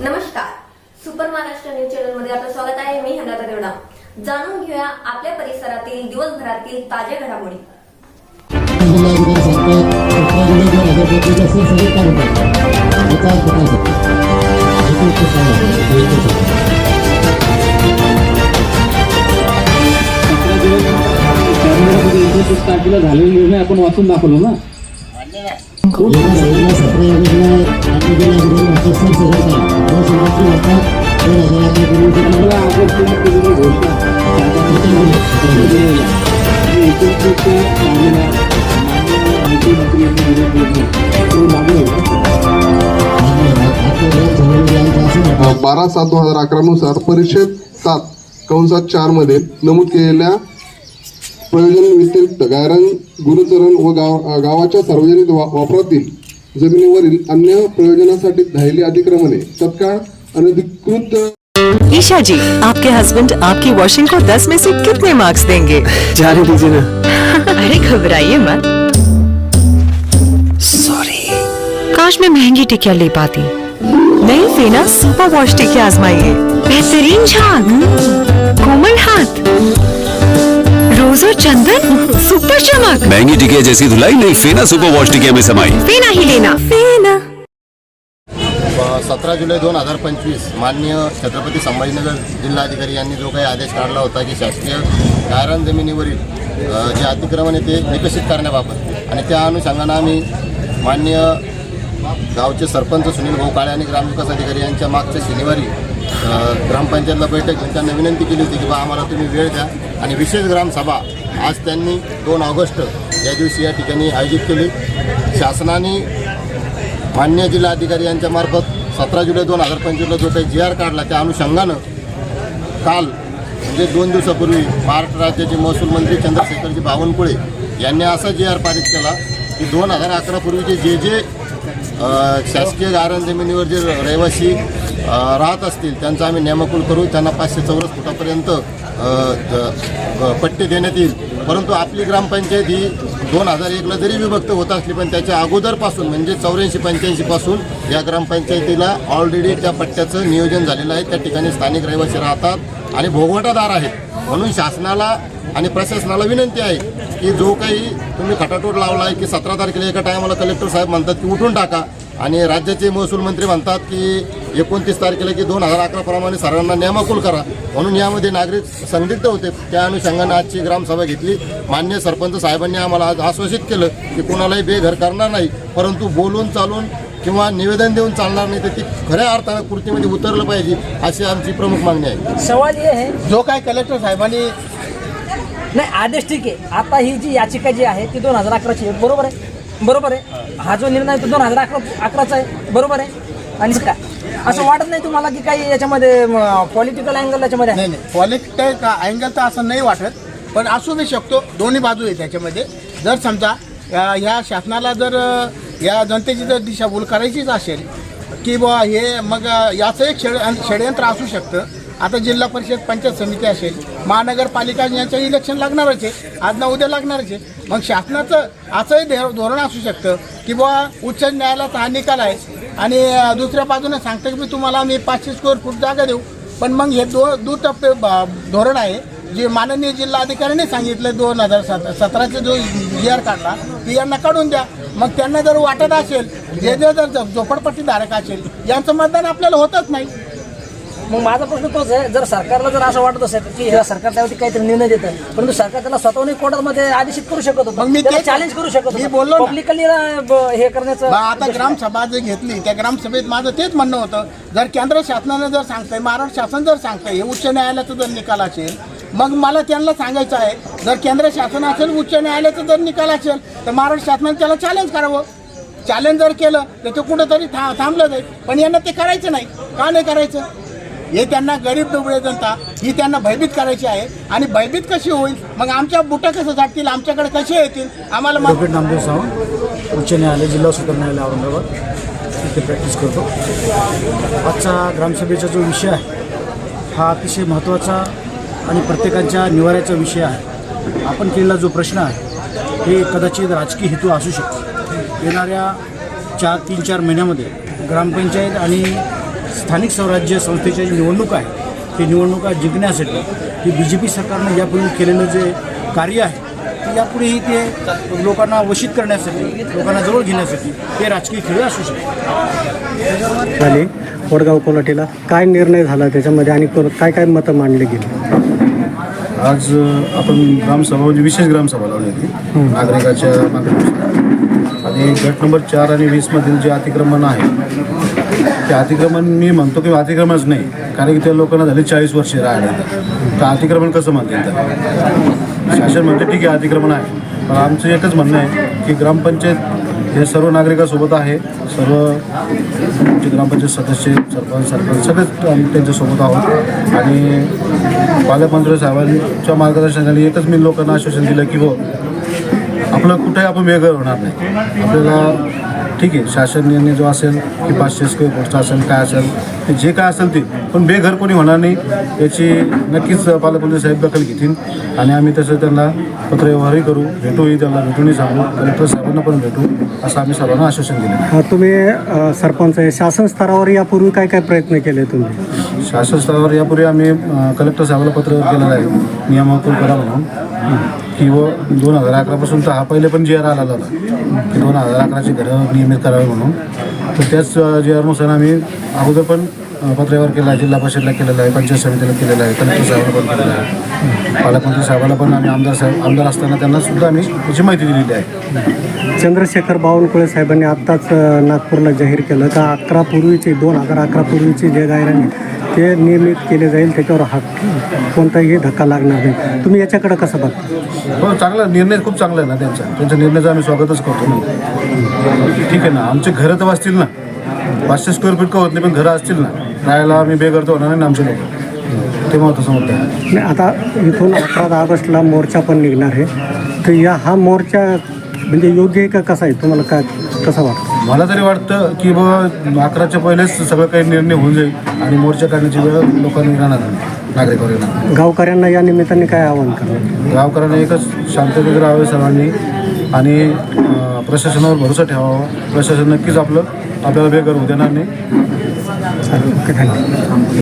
नमस्कार super Maharashtra news चॅनलमध्ये आपलं स्वागत आहे मी हनाता देवडा जाणून घेऊया आपल्या परिसरातील दिवसभरातील ताज्या घडामोडी तारखेला झालेला निर्णय आपण वाचून दाखवलो ना बारा सात दोन हजार अकरा नुसार परिषद सात कंसात चारमध्ये नमूद केलेल्या प्रयोजन व्यतिरिक्त गायरान गुरुचरण व गाव गावाच्या सार्वजनिक वा- वापरातील जमिनीवरील अन्य प्रयोजनासाठी धायली अतिक्रमणे तत्काळ अनधिकृत ईशा जी आपके हस्बैंड आपकी वॉशिंग को 10 में से कितने मार्क्स देंगे? जाने दीजिए ना। अरे घबराइए मत। सॉरी काश मैं महँगी टिकिया ले पाती। नहीं फेना सुपर वॉश टिकिया आजमाइए। बेहतरीन झाग। कोमल हाथ। रोज और चंदन सुपर चमक। महंगी टिकिया जैसी धुलाई नहीं फेना सुपर वॉश टिकिया में समाई। फेना ही लेना। फेना। सतरा जुलै दोन हजार पंचवीस माननीय छत्रपती संभाजीनगर जिल्हाधिकारी यांनी जो काही आदेश काढला होता की शासकीय गायरान जमिनीवरील जे अतिक्रमण आहे ते विकसित करण्याबाबत आणि त्या अनुषंगानं आम्ही माननीय गावचे सरपंच सुनील भाऊ काळे आणि ग्रामविकास अधिकारी यांच्या मागच्या शनिवारी ग्रामपंचायतला बैठक घेऊन त्यांना विनंती केली होती की बा आम्हाला तुम्ही वेळ द्या. आणि विशेष ग्रामसभा आज त्यांनी दोन ऑगस्ट या दिवशी या ठिकाणी आयोजित केली. शासनाने मान्य जिल्हाधिकारी यांच्यामार्फत सतरा जुलै दोन हजार पंचवीसला जो काही जी आर काढला त्या अनुषंगानं काल म्हणजे दोन दिवसापूर्वी महाराष्ट्र राज्याचे महसूल मंत्री चंद्रशेखरजी बावनकुळे यांनी असा जी आर पारित केला की दोन हजार अकरापूर्वीचे जे जे शासकीय गारण जमिनीवर जे रहिवासी राहत असतील त्यांचं आम्ही नेमकूल करू त्यांना पाचशे चौरस फुटापर्यंत पट्टे देण्यात येईल. परंतु आपली ग्रामपंचायत ही दोन हजार एकला जरी विभक्त होत असली पण त्याच्या अगोदरपासून म्हणजे चौऱ्याऐंशी पंच्याऐंशीपासून या ग्रामपंचायतीला ऑलरेडी त्या पट्ट्याचं नियोजन झालेलं आहे. त्या ठिकाणी स्थानिक रहिवासी राहतात आणि भोगवटादार आहेत. म्हणून शासनाला आणि प्रशासनाला विनंती आहे की जो काही तुम्ही खटाटोट लावला आहे की सतरा तारखेला एका टायमाला कलेक्टर साहेब म्हणतात की उठून टाका. आणि राज्याचे महसूल मंत्री म्हणतात की एकोणतीस तारखेला की दोन हजार अकरा प्रमाणे सर्वांना नियमाकुल करा. म्हणून यामध्ये नागरिक संदिग्ध होते. त्या अनुषंगाने आजची ग्रामसभा घेतली. मान्य सरपंच साहेबांनी आम्हाला आज आश्वासित केलं की कोणालाही बेघर करणार नाही. परंतु बोलून चालून किंवा निवेदन देऊन चालणार नाही तर ती खऱ्या अर्थानं कृतीमध्ये उतरलं पाहिजे अशी आमची प्रमुख मागणी आहे. सवाल है जो काय कलेक्टर साहेबांनी नाही आदेश ठीक आहे. आता ही जी याचिका जी आहे ती दोन हजार अकराची आहे. बरोबर आहे? बरोबर आहे. हा जो निर्णय तो दोन हजार अकरा अकराचा आहे. बरोबर आहे. आणि का असं वाटत नाही तुम्हाला की काही याच्यामध्ये पॉलिटिकल अँगल याच्यामध्ये आहे? नाही नाही. पॉलिटिक अँगल तर असं नाही वाटत. पण असू बी शकतो. दोन्ही बाजू आहे त्याच्यामध्ये. जर समजा ह्या शासनाला जर या जनतेची जर दिशाभूल करायचीच असेल की बुवा हे मग याचं एक षड षडयंत्र असू शकतं. आता जिल्हा परिषद पंचायत समिती असेल महानगरपालिका यांचं इलेक्शन लागणारच आहे. आज ना उद्या लागणारच आहे. मग शासनाचं असंही धोरण असू शकतं की बुवा उच्च न्यायालयाचा हा निकाल आहे. आणि दुसऱ्या बाजूने सांगतं की मी तुम्हाला मी पाचशे स्क्वेअर फूट जागा देऊ. पण मग हे दो दुटप्पे धोरण आहे. जे माननीय जिल्हा अधिकाऱ्यांनी सांगितलं दोन हजार सत सतराचा जो इयर काढला ती यांना काढून द्या. मग त्यांना जर वाटत असेल जे जे जर झोपडपट्टीधारक झोपडपट्टी धारक असेल यांचं मतदान आपल्याला होतच नाही. मग माझा प्रश्न तोच आहे जर सरकारला जर असं वाटत असेल की हे सरकार त्यावरती काहीतरी निर्णय देतं परंतु सरकार त्याला स्वतःहून कोर्टामध्ये आदेशित करू शकत मग मी होतं ते- चॅलेंज करू शकत मी बोललो ना. पब्लिकली हे करण्याचं आता ग्रामसभा जर घेतली त्या ग्रामसभेत माझं तेच म्हणणं होतं जर केंद्र शासनानं जर सांगतंय महाराष्ट्र शासन जर सांगतंय हे उच्च न्यायालयाचा जर निकाल असेल मग मला त्यांना सांगायचं आहे जर केंद्र शासन असेल उच्च न्यायालयाचा जर निकाल असेल तर महाराष्ट्र शासनाने त्याला चॅलेंज करावं. चॅलेंज जर केलं तर ते कुठंतरी था थांबलं जाईल. पण यांना ते करायचं नाही. का नाही करायचं? हे त्यांना गरीब दुबळे जनता ही त्यांना भयभीत करायची आहे. आणि भयभीत कशी होईल? मग आमच्या बुटं कसं जातील आमच्याकडे कसे येतील? आम्हाला मग ॲडव्होकेट नामदेव सावंत उच्च न्यायालय जिल्हा सत्र न्यायालय औरंगाबाद. इथे प्रॅक्टिस करतो. आजचा ग्रामसभेचा जो विषय आहे हा अतिशय महत्त्वाचा आणि प्रत्येकाच्या निवाऱ्याचा विषय आहे. आपण केलेला जो प्रश्न आहे हे कदाचित राजकीय हेतू असू शकतो. येणाऱ्या चार तीन चार महिन्यामध्ये ग्रामपंचायत आणि स्थानिक स्वराज्य संस्थेच्या जी निवडणूक आहे ती निवडणुका जिंकण्यासाठी ही बी जे पी सरकारनं यापूर्वी केलेलं जे कार्य आहे ते यापुढेही ते लोकांना वशित करण्यासाठी लोकांना जवळ घेण्यासाठी ते राजकीय खेळ असू शकतात. झाले. वडगाव कोलाटीला काय निर्णय झाला त्याच्यामध्ये आणि काय काय मतं मांडली गेली? आज आपण ग्रामसभा म्हणजे विशेष ग्रामसभा लावली होती. नागरिकाच्या मागणीनुसार. आणि गट नंबर चार आणि वीसमधील जे अतिक्रमण आहे ते अतिक्रमण मी म्हणतो की अतिक्रमणच नाही. कारण की त्या लोकांना झाले चाळीस वर्षे राहिले तर अतिक्रमण कसं म्हणतील तर शासन म्हणते ठीक आहे अतिक्रमण आहे. पण आमचं एकच म्हणणं आहे की ग्रामपंचायत हे सर्व नागरिकासोबत आहे. सर्व जे ग्रामपंचायत सदस्य सरपंच सरपंच सगळेच आम्ही त्यांच्यासोबत आहोत. आणि पालकमंत्री साहेबांच्या मार्गदर्शनाने एकच मी लोकांना आश्वासन दिलं की हो आपलं कुठेही आपण वेगळं होणार नाही. आपल्याला ठीक आहे शासन निर्णय जो असेल की पाचशे स्क्वेअर फूटचा असेल काय असेल ते जे काय असेल ते. पण बेघर कोणी होणार नाही याची नक्कीच पालकमंत्री साहेब दखल घेतील. आणि आम्ही तसं त्यांना पत्रव्यवहारही करू भेटूही त्यांना भेटूनही सांगू कलेक्टर साहेबांना पण भेटू असं आम्ही सर्वांना आश्वासन दिलं. तुम्ही सरपंच आहे शासन स्तरावर यापूर्वी काय काय प्रयत्न केले तुम्ही? शासन स्तरावर यापूर्वी आम्ही कलेक्टर साहेबाला पत्र केलेलं आहे. नियमावतून करा म्हणून. की व दोन हजार अकरापासून तर हा पहिले पण जी आर आला होता. की दोन हजार अकराची घरं नियमित करावी म्हणून. तर त्याच जी आरनुसार आम्ही अगोदर पण अ, केला आहे. जिल्हा परिषदला केलेला आहे. पंचायत समितीला केलेला आहे. कलेक्टर साहेबाला पण केलेला आहे. पालकमंत्री साहेबाला पण आम्ही आमदार साहेब आमदार असताना त्यांना सुद्धा आम्ही त्याची माहिती दिलेली आहे. चंद्रशेखर बावनकुळे साहेबांनी आत्ताच नागपूरला जाहीर केलं. का अकरा पूर्वीचे दोन हजार अकरा पूर्वीचे जे गायरान ते नियमित केले जाईल त्याच्यावर हा कोणताही धक्का लागणार नाही. तुम्ही याच्याकडे कसं बघता? हो चांगला निर्णय खूप चांगला आहे ना त्यांचा. त्यांच्या निर्णयाचं आम्ही स्वागतच करतो ना. ठीक आहे ना आमचे घरं तर असतील ना. पाचशे स्क्वेअर फीट का होत नाही पण घरं असतील ना. राहायला आम्ही बेघर होणार नाही ना आमचे लोक ते महत्त्वाचं मुद्दा आहे. नाही आता इथून अकरा ऑगस्टला मोर्चा पण निघणार आहे. तर या हा मोर्चा म्हणजे योग्य आहे का कसा आहे? तुम्हाला काय कसं वाटतं? मला तरी वाटतं की बाबा अकराच्या पहिलेच सगळं काही निर्णय होऊन जाईल आणि मोर्चा काढण्याची वेळ लोकांनी राहणार नाही नागरिकांवर येणार गावकऱ्यांना या निमित्ताने काय आवाहन करणार गावकऱ्यांना एकच शांततेत राहावे सर्वांनी आणि अं, प्रशासनावर भरोसा ठेवावा. प्रशासन नक्कीच आपलं आपल्याला बेघर होऊ देणार नाही. चालेल ओके थँक्यू